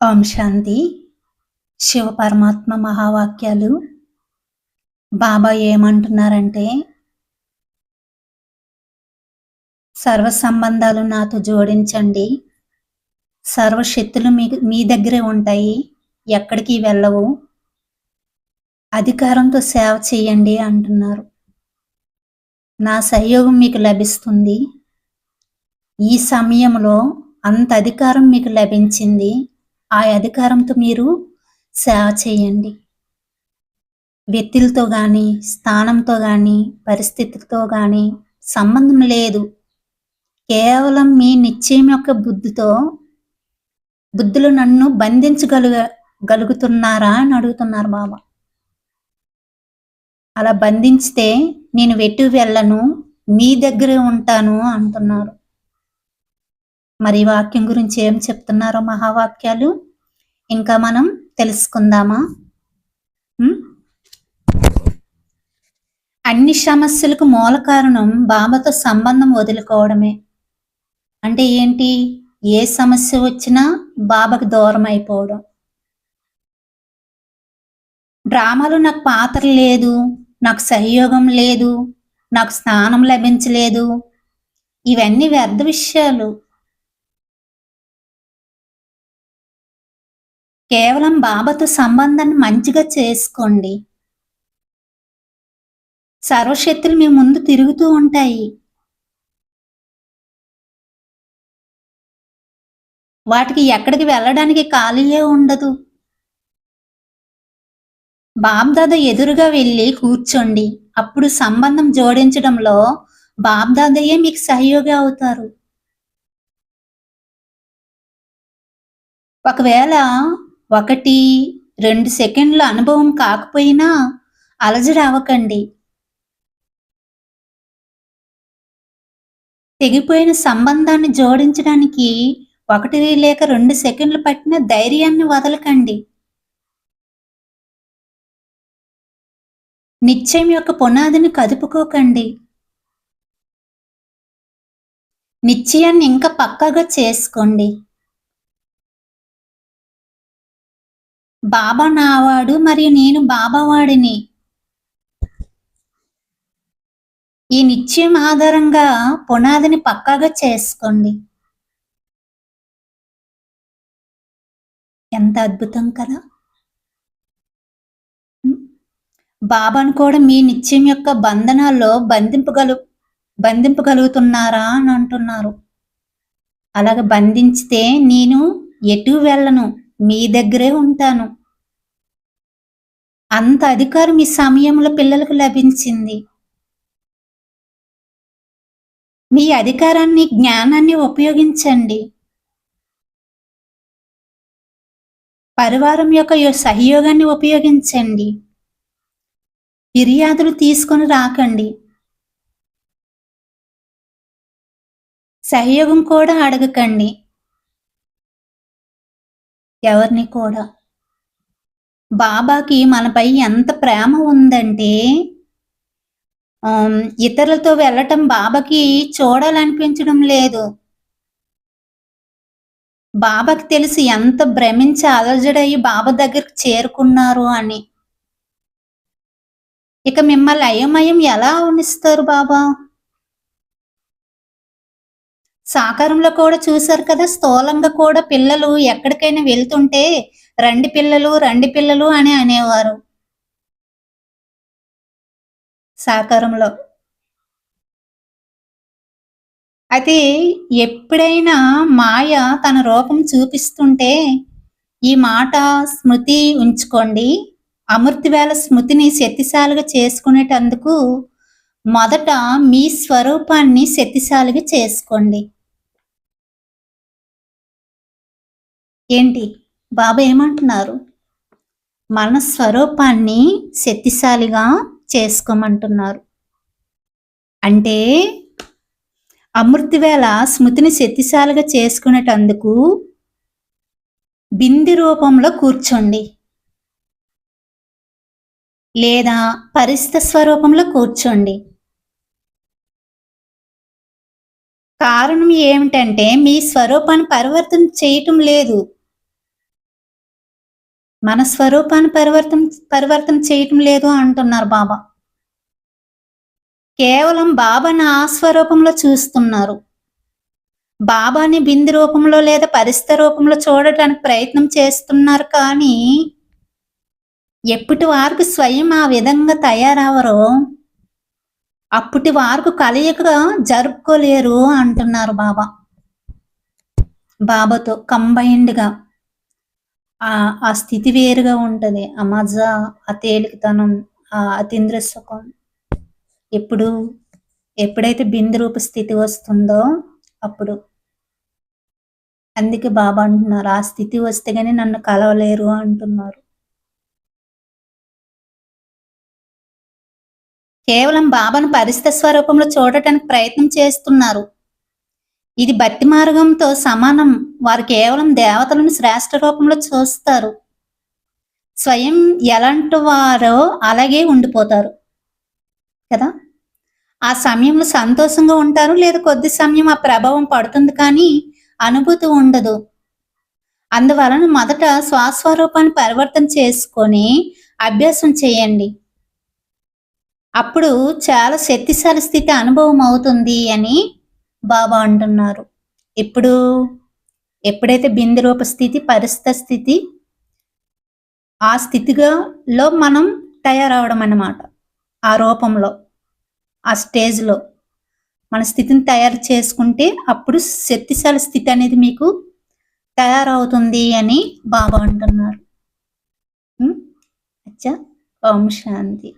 ఓం శాంతి శివ పరమాత్మ మహావాక్యాలు. బాబా ఏమంటున్నారంటే సర్వ సంబంధాలు నాతో జోడించండి. సర్వశక్తులు మీ మీ దగ్గరే ఉంటాయి. ఎక్కడికి వెళ్ళవు. అధికారంతో సేవ చేయండి అంటున్నారు. నా సహయోగం మీకు లభిస్తుంది. ఈ సమయంలో అంత అధికారం మీకు లభించింది. ఆ అధికారంతో మీరు సేవ చేయండి. వ్యక్తులతో కానీ స్థానంతో కానీ పరిస్థితులతో కానీ సంబంధం లేదు. కేవలం మీ నిశ్చయం యొక్క బుద్ధితో బుద్ధులు నన్ను బంధించగలుగ గలుగుతున్నారా అని అడుగుతున్నారు బాబా. అలా బంధించితే నేను వెట్టు వెళ్ళను మీ దగ్గరే ఉంటాను అంటున్నారు. మరి వాక్యం గురించి ఏం చెప్తున్నారో మహావాక్యాలు? ఇంకా మనం తెలుసుకుందామా? అన్ని సమస్యలకు మూల కారణం బాబాతో సంబంధం వదులుకోవడమే. అంటే ఏంటి? ఏ సమస్య వచ్చినా బాబాకు దూరం అయిపోవడం. డ్రామాలో నాకు పాత్ర లేదు నాకు సహయోగం లేదు నాకు స్నానం లభించలేదు. ఇవన్నీ వ్యర్థ విషయాలు. కేవలం బాబాతో సంబంధాన్ని మంచిగా చేసుకోండి. సర్వశక్తులు మీ ముందు తిరుగుతూ ఉంటాయి. వాటికి ఎక్కడికి వెళ్ళడానికి ఖాళీయే ఉండదు. బాబ్దాద ఎదురుగా వెళ్ళి కూర్చోండి. అప్పుడు సంబంధం జోడించడంలో బాబ్దాదయ్యే మీకు సహయోగి అవుతారు. ఒకవేళ ఒకటి రెండు సెకండ్ల అనుభవం కాకపోయినా అలజడవకండి తెగిపోయిన సంబంధాన్ని జోడించడానికి ఒకటి లేక రెండు సెకండ్లు పట్టిన ధైర్యాన్ని వదలకండి. నిశ్చయం యొక్క పునాదిని కదుపుకోకండి. నిశ్చయాన్ని ఇంకా పక్కాగా చేసుకోండి. బాబా నావాడు మరియు నేను బాబావాడిని. ఈ నిశ్చయం ఆధారంగా పునాదిని పక్కాగా చేసుకోండి. ఎంత అద్భుతం కదా! బాబాను కూడా మీ నిత్యం యొక్క బంధనాల్లో బంధింపగలు బంధింపగలుగుతున్నారా అని అంటున్నారు. అలాగ బంధించితే నేను ఎటు వెళ్ళను? మీ దగ్గరే ఉంటాను. అంత అధికారం ఈ సమయంలో పిల్లలకు లభించింది. మీ అధికారాన్ని జ్ఞానాన్ని ఉపయోగించండి. పరివారం యొక్క సహయోగాన్ని ఉపయోగించండి. ఫిర్యాదులు తీసుకొని రాకండి. సహయోగం కూడా అడగకండి. ఎవరిని కూడా. బాబాకి మనపై ఎంత ప్రేమ ఉందంటే ఇతరులతో వెళ్ళటం బాబాకి చూడాలనిపించడం లేదు. బాబాకి తెలిసి ఎంత భ్రమించి అలజడయ్యి బాబా దగ్గరికి చేరుకున్నారు అని. ఇక మిమ్మల్ని అయోమయం ఎలా ఉనిస్తారు బాబా? సాకారంలో కూడా చూశారు కదా స్థూలంగా కూడా పిల్లలు ఎక్కడికైనా వెళ్తుంటే రండి పిల్లలు రండి పిల్లలు అని అనేవారు. సాకారంలో. అయితే ఎప్పుడైనా మాయ తన రూపం చూపిస్తుంటే ఈ మాట స్మృతి ఉంచుకోండి. అమృతివేళ స్మృతిని శక్తిశాలిగా చేసుకునేటందుకు మొదట మీ స్వరూపాన్ని శక్తిశాలిగా చేసుకోండి. ఏంటి? బాబా ఏమంటున్నారు? మన స్వరూపాన్ని శక్తిశాలిగా చేసుకోమంటున్నారు. అంటే అమృతివేళ స్మృతిని శక్తిశాలిగా చేసుకునేటందుకు బింది రూపంలో కూర్చోండి. లేదా పరిస్థిత స్వరూపంలో కూర్చోండి. కారణం ఏమిటంటే మీ స్వరూపాన్ని పరివర్తన చేయటం లేదు. మన స్వరూపాన్ని పరివర్తన పరివర్తన చేయటం లేదు అంటున్నారు బాబా. కేవలం బాబాని ఆ స్వరూపంలో చూస్తున్నారు. బాబాని బింది రూపంలో లేదా పరిస్థితి రూపంలో చూడటానికి ప్రయత్నం చేస్తున్నారు కానీ ఎప్పటి వారికి స్వయం ఆ విధంగా తయారవరో అప్పటి వారికి కలయికగా జరుపుకోలేరు అంటున్నారు బాబా. బాబాతో కంబైన్డ్గా ఆ ఆ స్థితి వేరుగా ఉంటది. ఆ మజా ఆ తేలికతనం ఆ అతీంద్ర సుఖం ఎప్పుడు ఎప్పుడైతే బిందు రూప స్థితి వస్తుందో అప్పుడు. అందుకే బాబా అంటున్నారు ఆ స్థితి వస్తే గానీ నన్ను కలవలేరు అంటున్నారు. కేవలం బాబాను పరిస్థితి స్వరూపంలో చూడటానికి ప్రయత్నం చేస్తున్నారు. ఇది భక్తి మార్గంతో సమానం. వారు కేవలం దేవతలను శ్రేష్ఠ రూపంలో చూస్తారు. స్వయం ఎలాంటి వారో అలాగే ఉండిపోతారు. కదా? ఆ సమయంలో సంతోషంగా ఉంటారు లేదా కొద్ది సమయం ఆ ప్రభావం పడుతుంది కానీ అనుభూతి ఉండదు. అందువలన మొదట స్వస్వరూపాన్ని పరివర్తన చేసుకొని అభ్యాసం చేయండి. అప్పుడు చాలా శక్తిశాలి స్థితి అనుభవం అవుతుంది అని బాబా అంటున్నారు. ఇప్పుడు ఎప్పుడైతే బిందు రూప స్థితి పరిస్థిత స్థితి ఆ స్థితిగా లో మనం తయారవడం అన్నమాట. ఆ రూపంలో ఆ స్టేజ్లో మన స్థితిని తయారు చేసుకుంటే అప్పుడు శక్తిశాలి స్థితి అనేది మీకు తయారవుతుంది అని బాబా అంటున్నారు. అచ్చా ఓం శాంతి.